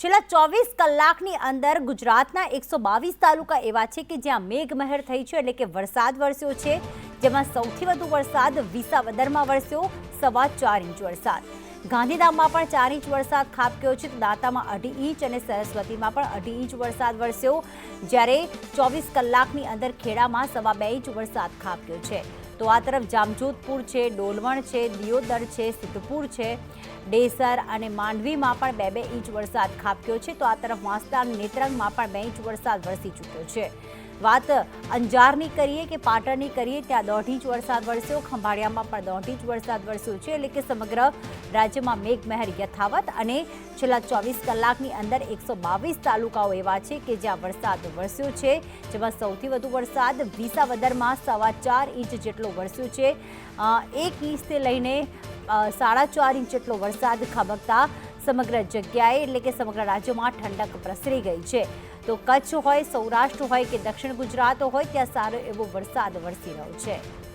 છેલ્લા ચોવીસ કલાકની અંદર ગુજરાતના એકસો બાવીસ તાલુકા એવા છે કે જ્યાં મેઘમહેર થઈ છે એટલે કે વરસાદ વરસ્યો છે, જેમાં સૌથી વધુ વરસાદ વિસાવદરમાં વરસ્યો, સવા ચાર ઇંચ વરસાદ. ગાંધીધામમાં પણ ચાર ઇંચ વરસાદ ખાબક્યો છે, તો દાંતામાં અઢી ઇંચ અને સરસ્વતીમાં પણ અઢી ઇંચ વરસાદ વરસ્યો. જ્યારે ચોવીસ કલાકની અંદર ખેડામાં સવા બે ઇંચ વરસાદ ખાબક્યો છે. તો આ તરફ જામજોધપુર છે, ડોલવણ છે, દિયોદર છે, સિદ્ધપુર છે, ડેસર અને માંડવીમાં પણ બે બે ઇંચ વરસાદ ખાબક્યો છે. તો આ તરફ વાંસદા નેત્રંગમાં પણ બે ઇંચ વરસાદ વરસી ચૂક્યો છે. વાત અંજારની કરીએ કે પાટણની કરીએ, ત્યાં દોઢ ઇંચ વરસાદ વરસ્યો, ખંભાળિયામાં પણ દોઢ ઇંચ વરસાદ વરસ્યો છે. એટલે કે સમગ્ર રાજ્યમાં મેઘમહેર યથાવત અને છેલ્લા ચોવીસ કલાકની અંદર એકસો બાવીસ તાલુકાઓ એવા છે કે જ્યાં વરસાદ વરસ્યો છે. જેમાં સૌથી વધુ વરસાદ વિસાવદરમાં સવા ચાર ઇંચ જેટલો વરસ્યો છે. એક ઇંચથી લઈને સાડા ચાર ઇંચ જેટલો વરસાદ ખાબકતા સમગ્ર જગ્યાએ એટલે કે સમગ્ર રાજ્યમાં ઠંડક પ્રસરી ગઈ છે. તો કચ્છ હોય, સૌરાષ્ટ્ર હોય કે દક્ષિણ ગુજરાત હોય, ત્યાં સારો એવો વરસાદ વરસી રહ્યો છે.